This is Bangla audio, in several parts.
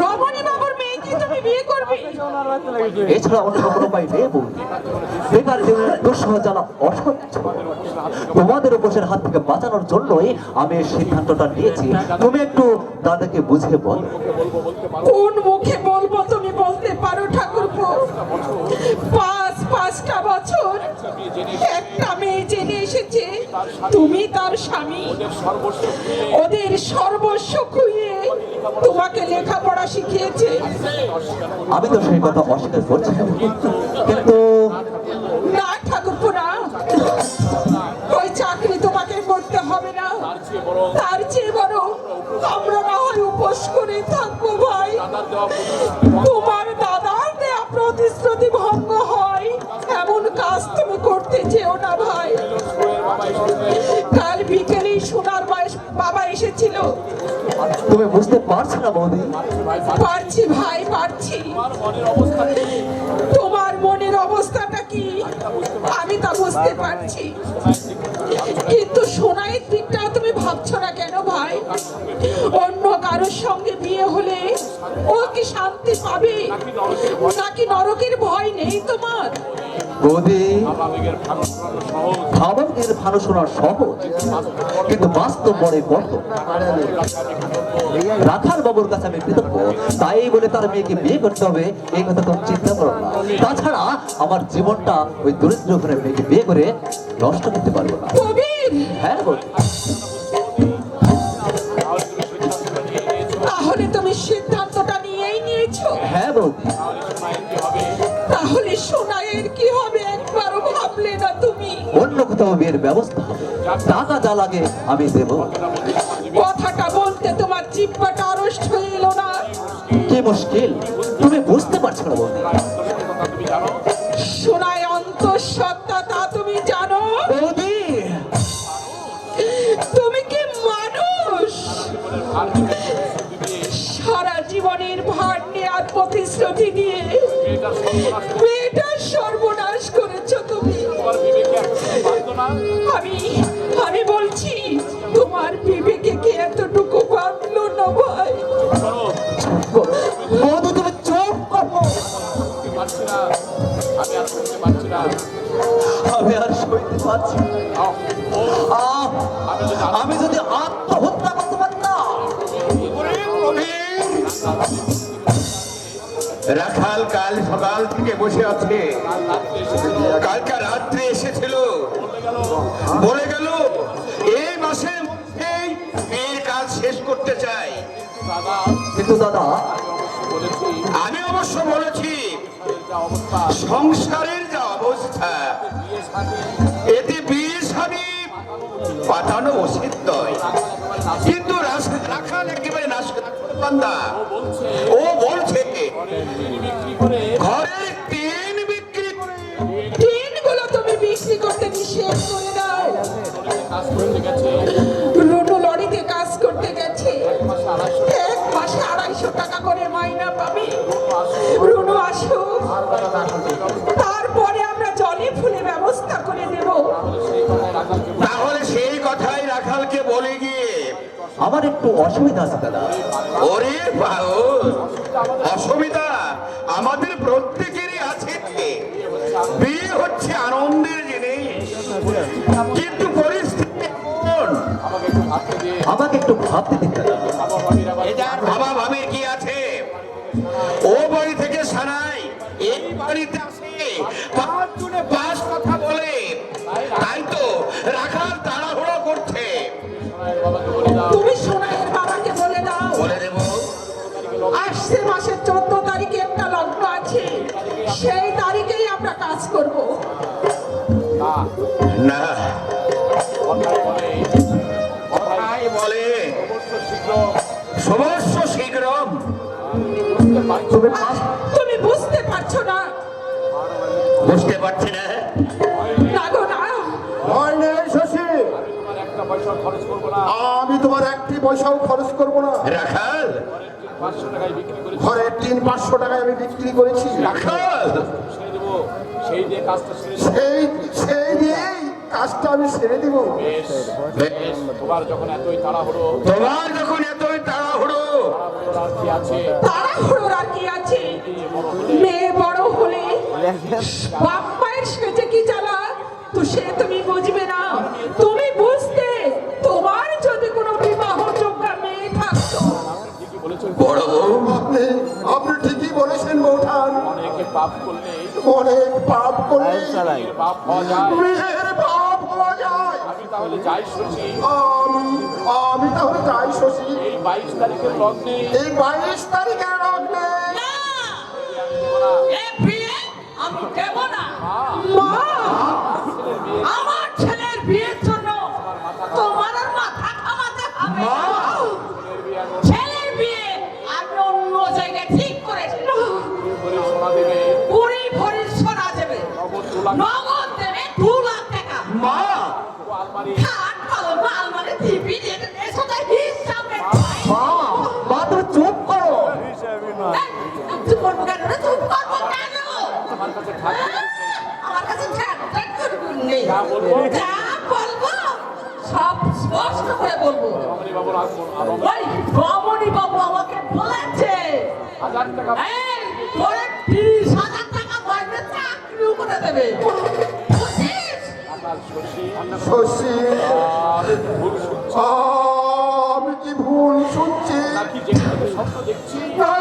রমণী বাবুর মেয়েকে তুমি বিয়ে করবে? এছাড়া অন্য কোনো উপায় নেই বৌদি বেকার জীবনের দুঃসহ জ্বালা অসহ্য। তোমাদের উপসের হাত থেকে বাঁচানোর জন্যই আমি এই সিদ্ধান্তটা নিয়েছি। তুমি একটু দাদাকে বুঝিয়ে বল। কোন মুখে বলব তুমি বলতে পারো ঠাকুরপো? পাঁচ পাঁচটা বছর একটা মেয়ে জেনে এসেছে তুমি তার স্বামী। ওদের সর্বস্ব খুঁয়ে তোমাকে লেখাপড়া শিখিয়েছে। আমি তো সেই কথা অস্বীকার করছি। তোমার মনের অবস্থাটা কি? আমি তা বুঝতে পারছি। কিন্তু সোনাইয়ের দিকটাও তুমি ভাবছ না কেন ভাই? অন্য কারোর সঙ্গে বিয়ে হলে ও কি শান্তি পাবে? নাকি নরকের ভয় নেই তোমার? ভাবকের ভালো শোনা সহজ। কিন্তু বাস্তব বড় কত রাখাল বাবুর কাছে আমি কৃতজ্ঞ তাই বলে তার মেয়েকে বিয়ে করতে হবে এই কথা তুমি চিন্তা করো না। তাছাড়া আমার জীবনটা ওই দরিদ্র ঘরে মেয়েকে বিয়ে করে নষ্ট করতে পারব না। হ্যাঁ তাহলে তুমি সিদ্ধান্তটা নিয়েই নিয়েছো? হ্যাঁ বৌদি তাহলে সোনাইয়ের কি হবে? একবারও ভাবলে না তুমি। অন্য কোথাও বিয়ের ব্যবস্থা হবে। টাকা যা লাগে আমি দেবো। তোমার আড়ষ্ট হয়ে এলো না। কি মুশকিল? তুমি বুঝতে পারছ না বৌদি। সোনায় অন্তঃসত্ত্বা তা তুমি জানো? বৌদি! তুমি কি মানুষ? সারা জীবনের ভার নেওয়ার প্রতিশ্রুতি দিয়ে মেয়েটার সর্বনাশ করেছ তুমি। আমি পারছি আমি যদি আত্মহত্যা করতে পারতাম। রাখাল কাল সকাল থেকে বসে আছে। কালকা রাত্রে এসেছিল। বলে গেল এই মাসের মধ্যেই এর কাজ শেষ করতে চাই। কিন্তু দাদা আমি অবশ্য বলেছি সংসারের অবস্থা এতে পাঠানো উচিত নয় কিন্তু রাখাল একেবারে নাশ ও বলছে ঘরের টিন বিক্রি করে। টিনগুলো তুমি বিক্রি করতে নিষেধ করে দাও। এক মাসে আড়াইশো টাকা করে মাইনা পাবে। আমার একটু অসুবিধা আছে দাদা। ওরে অসুবিধা? আমাদের প্রত্যেকেরই আছে বিয়ে। হচ্ছে আনন্দের জিনিস। কিন্তু পরিস্থিতি আমাকে একটু ভাবতে তুমি তুমি বুঝতে পারছ না। বুঝতে পারছি না। না গো না। ভয় নেই শশী। আমি তোমার একটি পয়সাও খরচ করব না। রাখাল। ঘরে তিন পাঁচশো টাকায় আমি বিক্রি করেছি। রাখাল। সেই সেই দিয়েই কাজটা আমি ছেড়ে দিব। তোমার যখন এতই তাড়াহুড়ো তাড়াহুড়োর আর কি আছে? মেয়ে বড় হলে বাপ মায়ের সেজে কি জ্বালা? তো সে তুমি বুঝবে না। তুমি বুঝতে তোমার যদি কোনো বিবাহ যোগ্য মেয়ে থাকতো। বড় বউ আপনি ঠিকই বলেছেন বৌঠান। অনেকে পাপ করলে অনেক পাপ করলে পাপ মেয়ের পাপ তাহলে যাই শুনছি আমি আমি তাহলে যাই শশী। এই বাইশ তারিখের লগ্নে এই বাইশ তারিখের লগ্নে এ আমি দেব না। আমার ছেলের বিয়ের জন্য তোমার মাথা ঘামাতে হবে। ছেলের বিয়ে আমি অন্য জায়গায় ঠিক করেছি করে কুড়ি ভরি সোনা দেবে। নগদ দু লাখ নগদ দেবে দু লাখ টাকা মা আলমারি খাট পালঙ্ক আলমারি টিভি এসব হিসাবে মা মা তুমি চুপ করো। চুপ করব কেন চুপ করব কেন? আমার কাছে থাকবে আমার কাছে ঠাট্টা করব নেই যা বলব। সব স্পষ্ট করে বলব। ওই রমণী। বাবু আমাকে বলেছে। এই তোরে তিরিশ হাজার টাকা মাইনে চাকরিও করে দেবে। শশী। আমি কি ভুল শুনছি? নাকি যেখানে দেখছি। না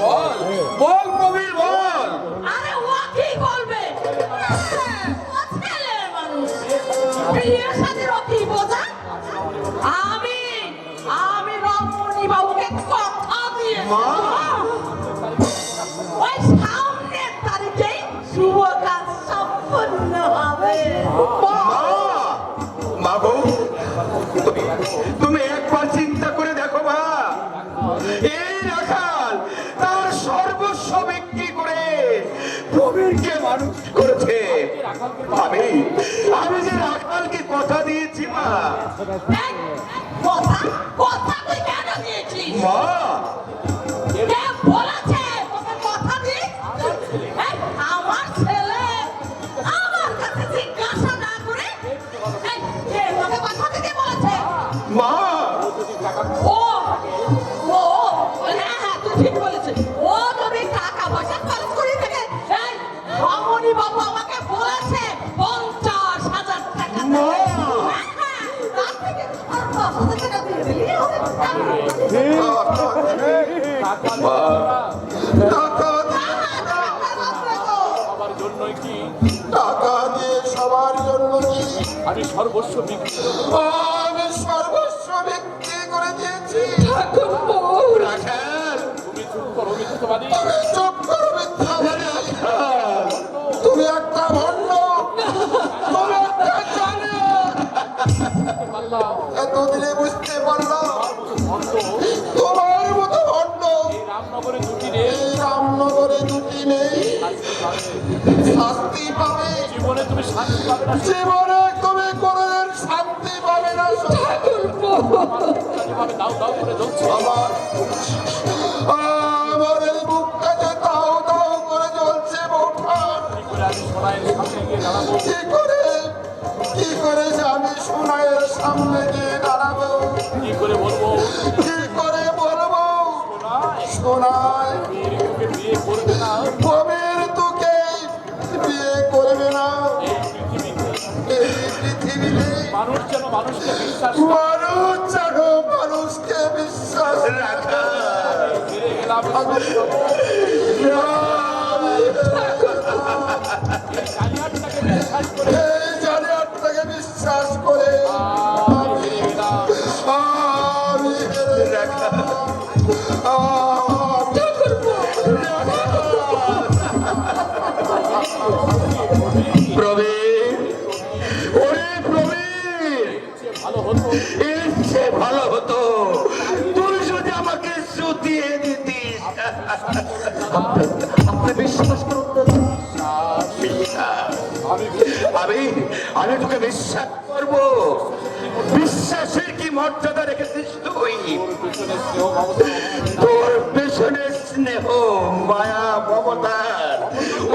বল বল বল। বল আরে ও কি বলবে? ও মানুষ। বিয়ের সাথে বোঝা। আমি আমি রমণী বাবুকে কথা দিয়ে আমি যে রাখালকে কথা দিয়েছি মা। কথা? কথা তুই কেন দিয়েছিস? মা আমার কি টাকা দিয়ে সবার জন্য কি? আমি সর্বস্ব বিক্রি করে। আমি সর্বস্ব বিক্রি করে দিয়েছি। তুমি চুপ করো মিথ্যবাদী। তুমি চুপ করো মিথ্যাবাদী। তুমি একটা ভণ্ড। তুমি একটা। পারলাম এতদিনে বুঝতে পারলাম। রামনগরে দুটি এই রামনগরে দুটি নেই। শাস্তি পাবে। জীবনে তুমি শান্তি পাবে না। জীবনে তুমি কোনোদিন শান্তি পাবে না। দাও দাও করে জ্বলছে। আমার আমার এই বুকটা যে দাও দাও করে জ্বলছে বৌঠান কি করে আমি সোনায়ের সামনে গিয়ে দাঁড়াবো? কি করে কি করে যে আমি সোনাইয়ের সামনে গিয়ে দাঁড়াবো? কি করে বলব? কবির তোকে বিয়ে করবে না। এই পৃথিবীতে মানুষ যেন মানুষকে বিশ্বাস মানুষ যেন মানুষকে বিশ্বাস রাখা আমি তোকে বিশ্বাস করব। বিশ্বাসের কি মর্যাদা রেখেছিস তুই? তোর পেছনে স্নেহ, মায়া মমতার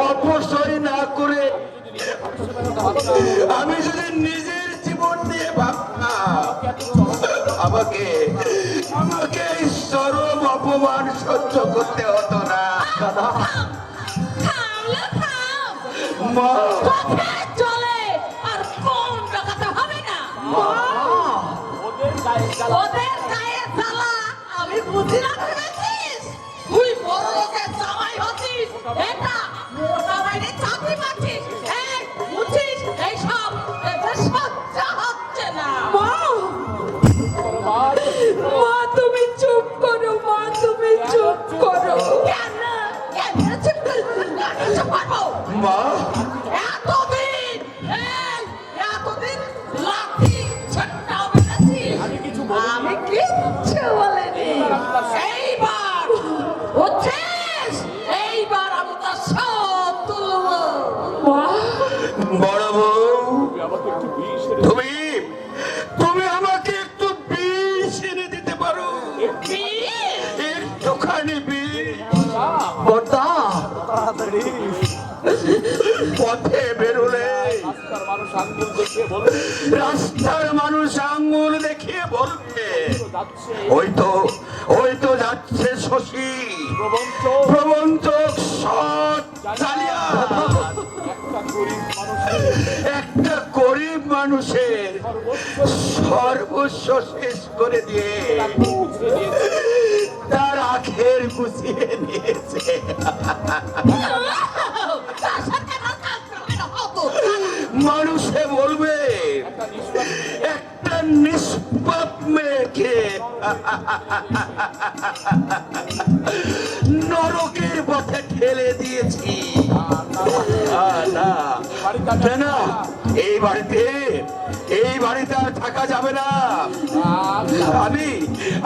অপসয় না করে আমি যদি নিজের জীবন নিয়ে ভাবতাম, আমাকে অপমান সহ্য করতে হতো না। থামলে মা। কোথায় চলে আর কোন ডাকাতে হবে না। ওদের গায়ে ওদের গায়ে জ্বালা আমি বুঝি না। রাস্তার মানুষ আঙ্গুল দেখিয়ে বলবে। ওই তো ওই তো যাচ্ছে শশী। প্রবঞ্চ প্রবঞ্চক একটা গরিব মানুষের সর্বস্ব শেষ করে দিয়ে তার আখের গুছিয়ে নিয়েছে। নরকের পথে ঠেলে দিয়েছি। না এই বাড়িতে এই বাড়িতে আর থাকা যাবে না। আমি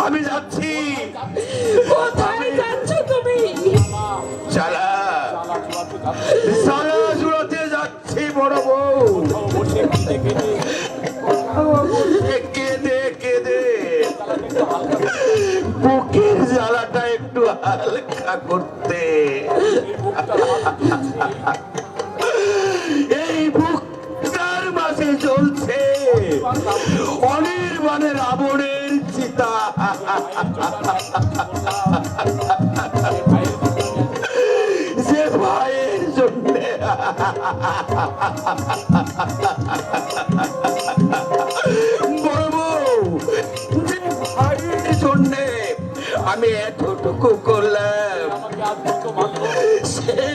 আমি যাচ্ছি। কোথায় যাচ্ছ? হালকা করতে। এই। এই বুকটার মাঝে জ্বলছে। অনির্বাণের রাবণের চিতা। যে ভাইয়ের জন্য। আমি এতটুকু করলাম। সে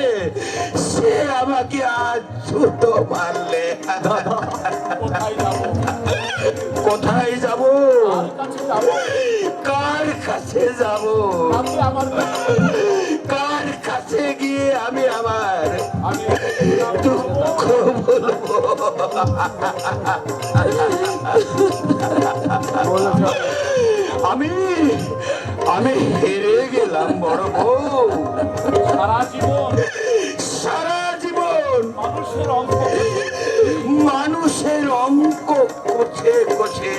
সে আমাকে আজ জুতো মারলে। কোথায় যাব? কার কাছে যাব? কার কাছে গিয়ে আমি আমার আমি দুঃখ বলব? গেলাম সারা জীবন সারা জীবন মানুষের অঙ্ক মানুষের অঙ্ক কোছে কোছে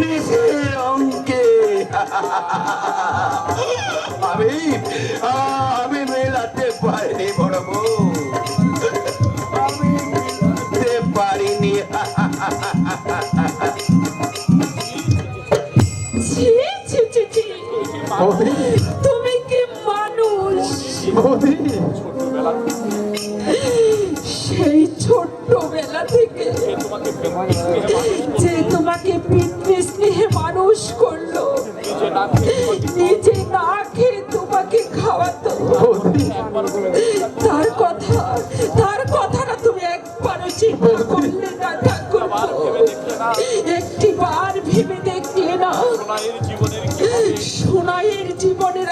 নিজের অঙ্কে। আমি আমি মেলাতে পারিনি বড় বউ। আমি মেলাতে পারিনি। তুমি কি মানুষ? সেই ছোট্ট বেলা থেকে যে তোমাকে পিতৃ স্নেহে মানুষ করল।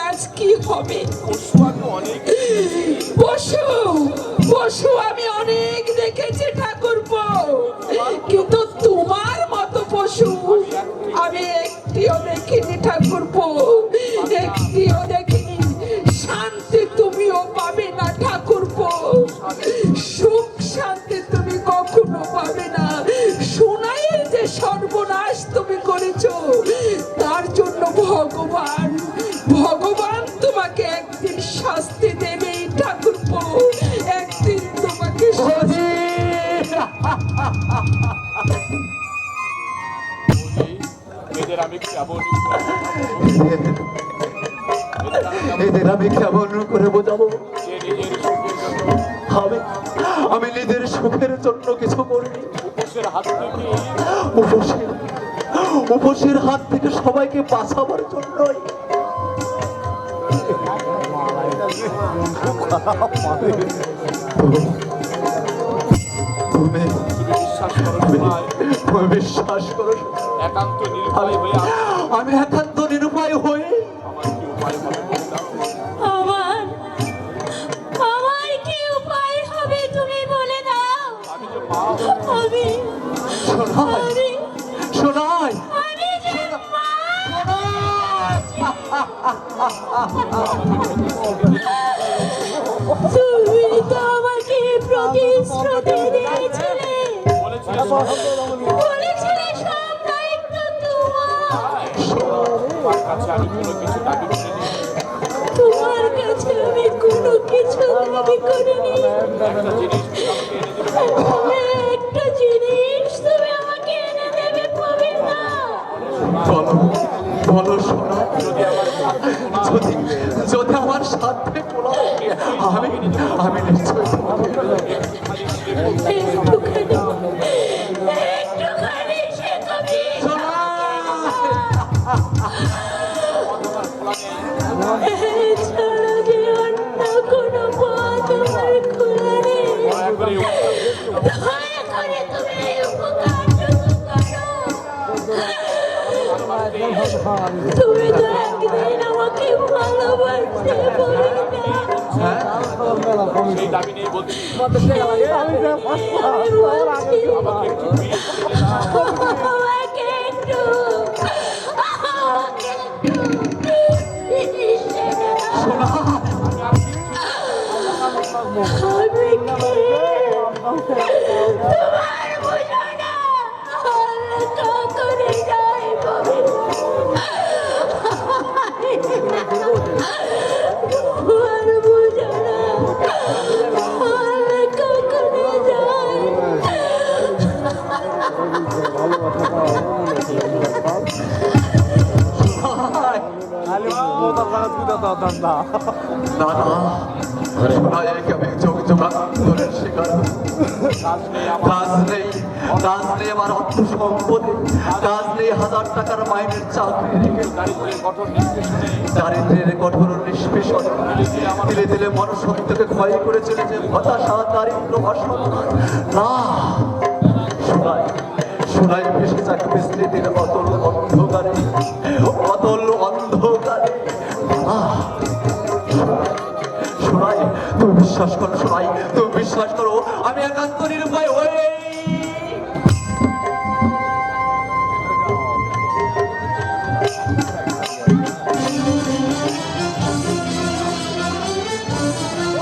আজ কি হবে? পশু আমি এদের আমি কেমন করে বোঝাবো আমি আমি নিজের সুখের জন্য কিছু করিনি উপসের হাত থেকে সবাইকে বাঁচাবার জন্যই তুমি বিশ্বাস করো বিশ্বাস করো একান্ত হয়ে আমি- একান্ত নিরুপায় হয়ে আমার উপায় আমার কি হবে তুমি বলে দাও? আমি তুমি তো আমাকে প্রতিশ্রুতি দিয়েছিলে। কাছে আমি কোনো কিছু দাবি করিনি। তোমার কাছে আমি কোনো কিছু দাবি করিনি। একটা জিনিস একটা জিনিস তুমি আমাকে এনে দেবে পাবে না বলো বলো শোনা। যদি যদি আমার সাথে কোনো আমি আমি নিশ্চয় তোমাকে তুমি তো একদিন আমাকে ভালোবাসতে বলছি আমি Come on! টাকার মাইনের চাকরি দারিদ্রের কঠোর নিষ্পেষণে। দিলে দিলে মনুষ্যত্বকে ক্ষয় করে চলেছে হতাশা, দারিদ্র, অসম্মান। না! শোনাই শোনাই ভেসে যাক বিস্তৃতির অতল অন্ধকারে। অতল অন্ধকারে। না! শোনাই তুমি বিশ্বাস করো শোনাই তুমি বিশ্বাস করো। আমি একান্ত নিরুপায় হয়ে